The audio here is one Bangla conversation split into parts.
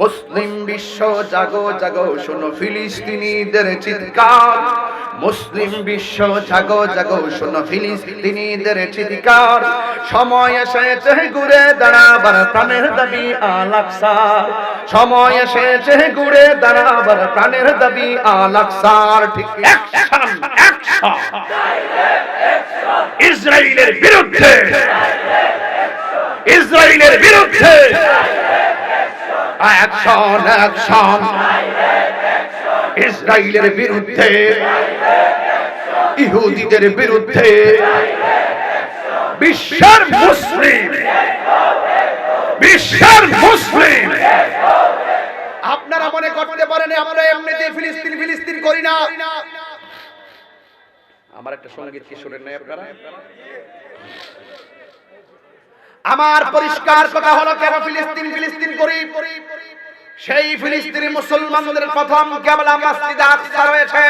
মুসলিম বিশ্ব, জাগো জাগো, শোনো ফিলিস্তিনিদের চিৎকার। মুসলিম বিশ্ব, জাগো জাগো, শোনো ফিলিস্তিনিদের চিৎকার। সময় এসেছে ঘুরে দাঁড়াবার প্রাণের দাবি আলাকসার সময় এসেছে ঘুরে দাঁড়াবার প্রাণের দাবি আলাকসার ঠিক অ্যাকশন অ্যাকশন ইসরায়েলের বিরুদ্ধে। ইসরায়েলের বিরুদ্ধে। Action action. ইসরায়েলের বিরুদ্ধে, ইহুদিদের বিরুদ্ধে, বিশ্বের মুসলিম বিশ্বের মুসলিম। আপনারা মনে করতে পারেন, আমরা এমনিতে ফিলিস্তিন ফিলিস্তিন করি না। আমার একটা সংগীত কি শুনেন নাই আপনারা? আমার পরিষ্কার কথা হলো কেন ফিলিস্তিন ফিলিস্তিন করি সেই ফিলিস্তিনি মুসলমানদের প্রথম কেবলা মসজিদে আকসা রয়েছে।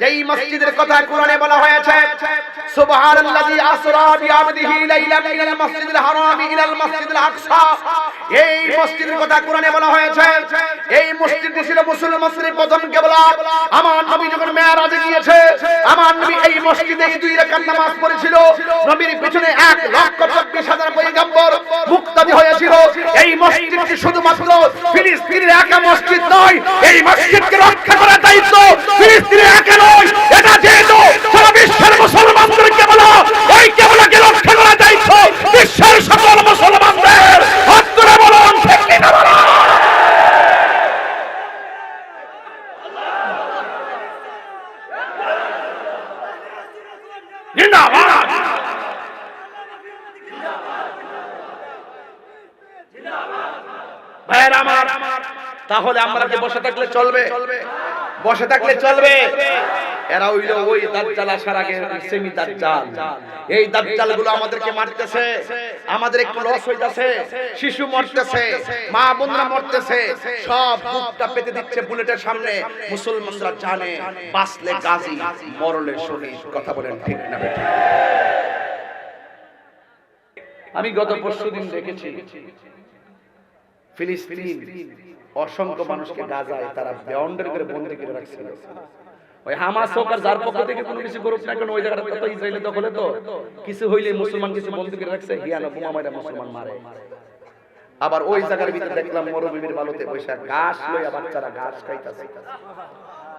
যেই মসজিদের কথা কোরআনে বলা হয়েছে, সুবহানাল্লাযী আসরা বিআবদিহি লাইলাম মিনাল মাসজিদিল হারামি ইলাল মাসজিদিল আকসা। এই মসজিদের কথা কোরআনে বলা হয়েছে, এই মসজিদটি ছিল মুসলমানদের প্রথম কিবলা। আমার নবী যখন মেরাজে গিয়েছে, আমার নবী এই মসজিদে দুই রাকাত নামাজ পড়েছিল। নবীর পিছনে এক লক্ষ চব্বিশ হাজার পয়গম্বর মুক্তাদি হয়েছিল। এই মসজিদটি শুধুমাত্র ফিলিস্তিনের একা মসজিদ নয়, এই মসজিদকে রক্ষা করার দায়িত্ব ফিলিস্তিনের একা নয়, এটা যেহেতু সারা বিশ্বের মুসলমানদের কেবল ওই কেবলকে রক্ষা করার দায়িত্ব বিশ্বের সকল মুসলমানদের হাত ধরে বলুন ঠিক কিনা বলুন জিন্দাবাদ ভাইয়ের আমার তাহলে আমরা কি বসে থাকলে চলবে? বসে থাকলে চলবে। এরা হইল ওই দাজ্জাল আসার আগে সেমি দাজ্জাল। এই দাজ্জালগুলো আমাদেরকে মারতেছে। আমাদের একটু লস হইতাছে। শিশু মরতেছে। মা বোনরা মরতেছে। সব বুকটা পেতে দিচ্ছে বুলেটের সামনে। মুসলমানরা জানে বাসলে গাজী মরলে শহীদ। কথা বলেন ঠিক না? আমি গত পরশুদিন দেখেছি ফিলিস্তিন অসংখ্য মানুষকে গাজায় তারা বেয়ন্ডের করে বন্দি করে রাখছিল। ওই হামাস হোক আর যার পক্ষ থেকে কোনো কিছু করুক না কেন, ওই জায়গাটা তো ইসরায়েলের দখলে তো। কিছু হইলে মুসলমান কিছু বন্দি করে রাখছে, হিয়ানা বোমা মাইরা মুসলমান মারে। আবার ওই জায়গার ভিতরে দেখলাম মরুভূমির বালুতে বসে ঘাস লইয়া বাচ্চারা ঘাস খাইতাছে।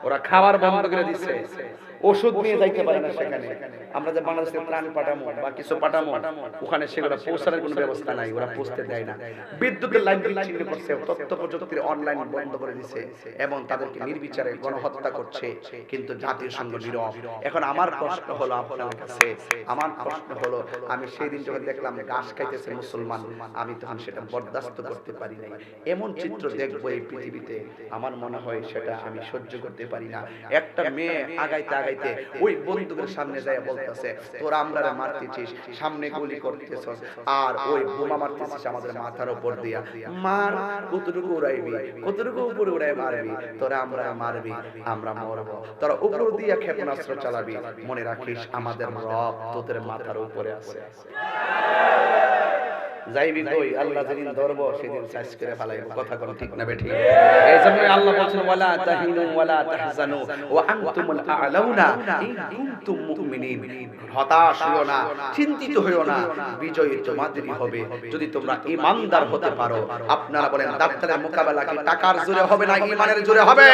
ওরা খাবার বন্ধ করে দিচ্ছে ওষুধ নিয়ে যাইতে পারে না সেখানে। আমরা যে বাংলাদেশে ত্রাণ পাঠামো বা কিছু পাঠামো ওখানে সেগুলো পৌঁছানোর কোনো ব্যবস্থা নাই ওরা পৌঁছতে দেয় না। বিদ্যুতের লাইন বিচ্ছিন্ন করছে তথ্য প্রযুক্তির অনলাইন বন্ধ করে দিছে এবং তাদেরকে নির্বিচারে গণহত্যা করছে কিন্তু জাতীয় সংঘ নীরব। এখন আমার প্রশ্ন হলো আপনার কাছে আমার প্রশ্ন হলো আমি সেই দিন যখন দেখলাম ঘাস খাইতেছে মুসলমান আমি তখন সেটা বরদাস্ত করতে পারি নাই। এমন চিত্র দেখব এই পৃথিবীতে। আমার মনে হয় সেটা আমি সহ্য করতে পারি না একটা মেয়ে আগাইতে আগাইতে ওই বন্দুকের সামনে যায় বলতেছে তোর আমরা মারতেছিস সামনে গুলি করতেছ আর ওই বোমা মারতেছিস আমাদের মাথার উপর দিয়া। মার কতটুকু উড়াইবি? কতটুকু উপরে উড়াই মারবি তোরা আমরা মারবি আমরা মরবো। তোরা উপর দিয়া ক্ষেপণাস্ত্র চালাবি। মনে রাখিস আমাদের রব তোদের মাথার উপরে আছে। যাইবি কই? আল্লাহ যেদিন ধরবো সেদিন সাইজ করে ফেলাইব। কথা কোন ঠিক না বেঠিক এই জন্য আল্লাহ বলছেন ওয়ালা তাহিনু ওয়ালা তাহজানু ওয়া আনতুমুল আ'লাউনা ইন কুনতুম মুমিনিন হতাশ হইও না চিন্তিত হইও না বিজয় তোমাদেরই হবে যদি তোমরা ঈমানদার হতে পারো। আপনারা বলেন দাপ্তরের মোকাবেলা কি টাকার জোরে হবে না ঈমানের জোরে হবে।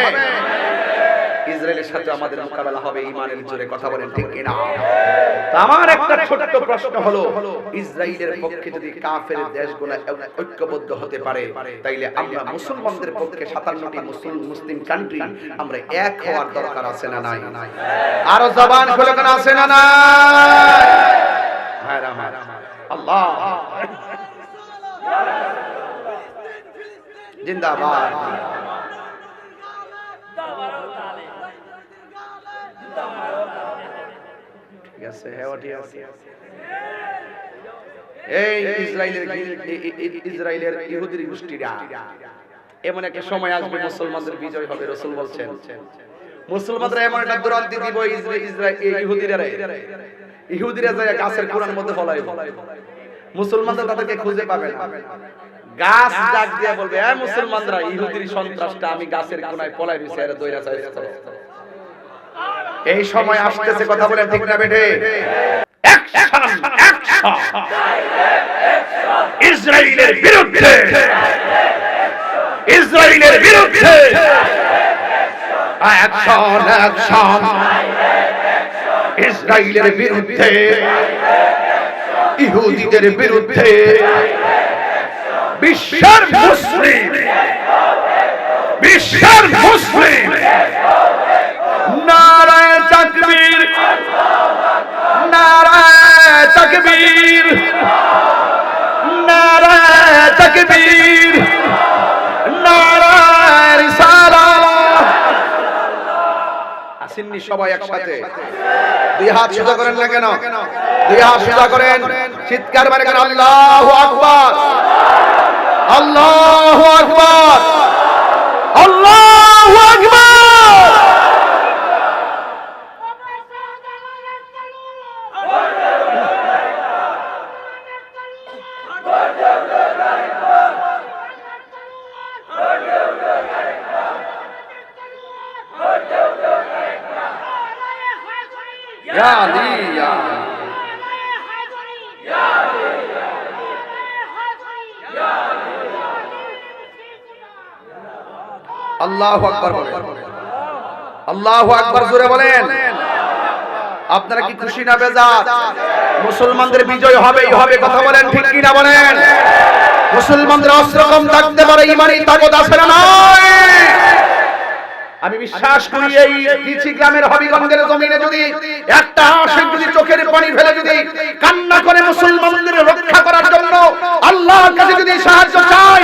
ইসরায়েলের সাথে আমাদের মোকাবেলা হবে ইমানের জোরে কথা বলেন ঠিক কিনা? তো আমার একটা ছোট্ট প্রশ্ন হলো ইসরায়েলের পক্ষে যদি কাফের দেশগুলো ঐক্যবদ্ধ হতে পারে তাইলে আমরা মুসলমানদের পক্ষে সাতান্নটি মুসলিম মুসলিম কান্ট্রি আমরা এক হওয়ার দরকার আছে না নাই? আরও জবান খুলে কেন আছে না নাই? ভাইরা আমার আল্লাহ। জিন্দাবাদ। আছে হ্যাঁ ঠিক আছে। এই ইসরায়েলের ইসরায়েলের ইহুদির গোষ্ঠীরা, এমন একটা সময় আসবে মুসলমানদের বিজয় হবে, রসুল বলছেন। মুসলমানরা এমন একটা দুরন্তি দিব ইসরায়েল ইহুদিরা ইহুদিরা যায় গাছের কোরআন মধ্যে ফলাই মুসলমানরা তাদেরকে খুঁজে পাবে না। গাছ ডাক দিয়ে বলবে, এ মুসলমানরা, ইহুদির সন্ত্রাসটা আমি গাছের কোনায় পলাই রইছে এর দইরা চাইছে এই সময় আসতেছে কথা বলেন ঠিক না বেঠে? ইসরায়েলের বিরুদ্ধে! ইসরায়েলের বিরুদ্ধে! অ্যাকশন অ্যাকশন ইসরায়েলের বিরুদ্ধে! ইহুদিদের বিরুদ্ধে! বিশ্বের মুসলিম! বিশ্বের মুসলিম! সবাই একসাথে। দুই হাত সোজা করেন না কেন? দুই হাত সোজা করেন। চিৎকার মানে কেন? আল্লাহু আকবার। আল্লাহু আকবার। আল্লাহু আকবার। আল্লাহু আকবার আল্লাহু আকবার বলেন। আপনারা কি খুশি না বেজার? মুসলমানদের বিজয় হবেই হবে, কথা বলেন ঠিক কি না বলেন? মুসলমানদের অস্ত্র কম থাকতে পারে ইমানি তাকত আছে না নয় আমি বিশ্বাস করি এই দিচি গ্রামের হবিগঞ্জের জমিনে যদি একটা আশেক যদি চোখের পানি ফেলে যদি কান্না করে মুসলমানদের রক্ষা করার জন্য আল্লাহর কাছে যদি সাহায্য চাই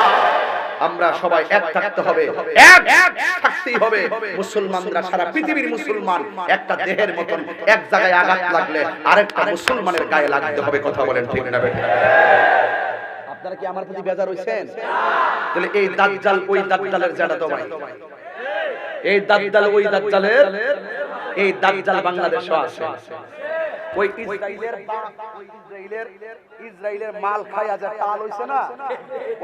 আমরা সবাই এক থাকতে হবে। এক এক থাকতেই হবে। মুসলমানরা সারা পৃথিবীর মুসলমান। একটা দেহের মতন। এক জায়গায় আঘাত লাগলে আরেকটা মুসলমানের গায়ে লাগতে হবে। কথা বলেন ঠিক না? আপনারা কি আমার প্রতি বেজার হইছেন? তাহলে এই দাজ্জাল ওই দাজ্জালের জানা তো ভাই। এই দাজ্জাল ওই দাজ্জালের এই দাজ্জাল বাংলাদেশও আছে। ওই ইসরায়েলের ইসরায়েলের ইসরায়েলের মাল খায়া হইছে না,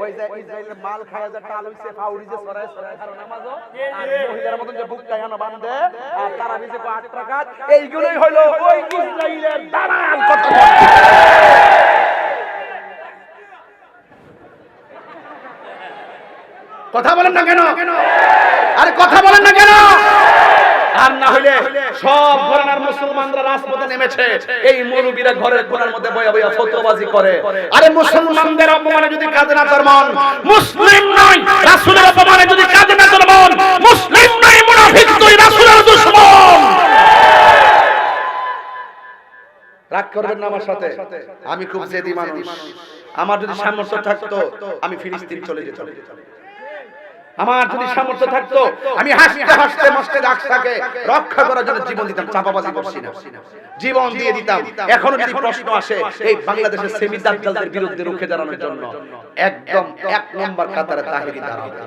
ওই যে ইসরায়েলের মাল খায়া হইছে, ফাউরি যে সরায় সরায় খারো নামাজও আর মহিলার মতন যে বুক আর তারা বিজে কো আট টাকা হলো ওই ইসরায়েলের কত কথা বলেন না কেন? আরে কথা বলেন না কেন? আর না হইলে সব ঘরানার মুসলমানরা রাজপথে নেমেছে। এই মৌলবীরা ঘরের কোনার মধ্যে বয়া বয়া ফতোয়াবাজি করে। আরে মুসলমানদের অপমানে যদি কাঁদে না তোর মন মুসলিম নয় রাসূলের অপমানে যদি কাঁদে না তোর মন মুসলিম নয় মুনাফিক তুই রাসূলের দুশমন। রাগ করবেন না আমার সাথে? আমি খুব জেদি মানুষ। আমার যদি সামর্থ্য থাকতো আমি ফিলিস্তিন চলে যেতাম। আমার যদি সামর্থ্য থাকতো আমি হাসতে হাসতে মস্তে ডাকসাকে রক্ষা করার জন্য জীবন দিতাম চাপাবাজি করছি না। জীবন দিয়ে দিতাম। এখনও যদি প্রশ্ন আসে এই বাংলাদেশের সেমি দাজ্জালদের বিরুদ্ধে রুখে দাঁড়ানোর জন্য একদম এক নম্বর কাতারে তাহিরি দাঁড়াবে।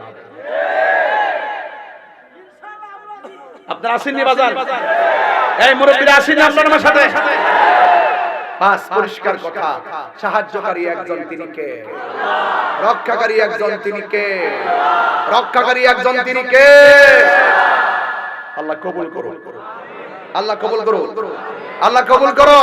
আপনারা আসেননি বাজার। এই মুরব্বীরা আসেননি আপনার আমার সাথে? বাস পরিষ্কার কথা। সাহায্যকারী একজন তিনি কে রক্ষাকারী একজন তিনি কে রক্ষাকারী একজন তিনি কে আল্লাহ কবুল করুন আল্লাহ কবুল করুন আল্লাহ কবুল করো।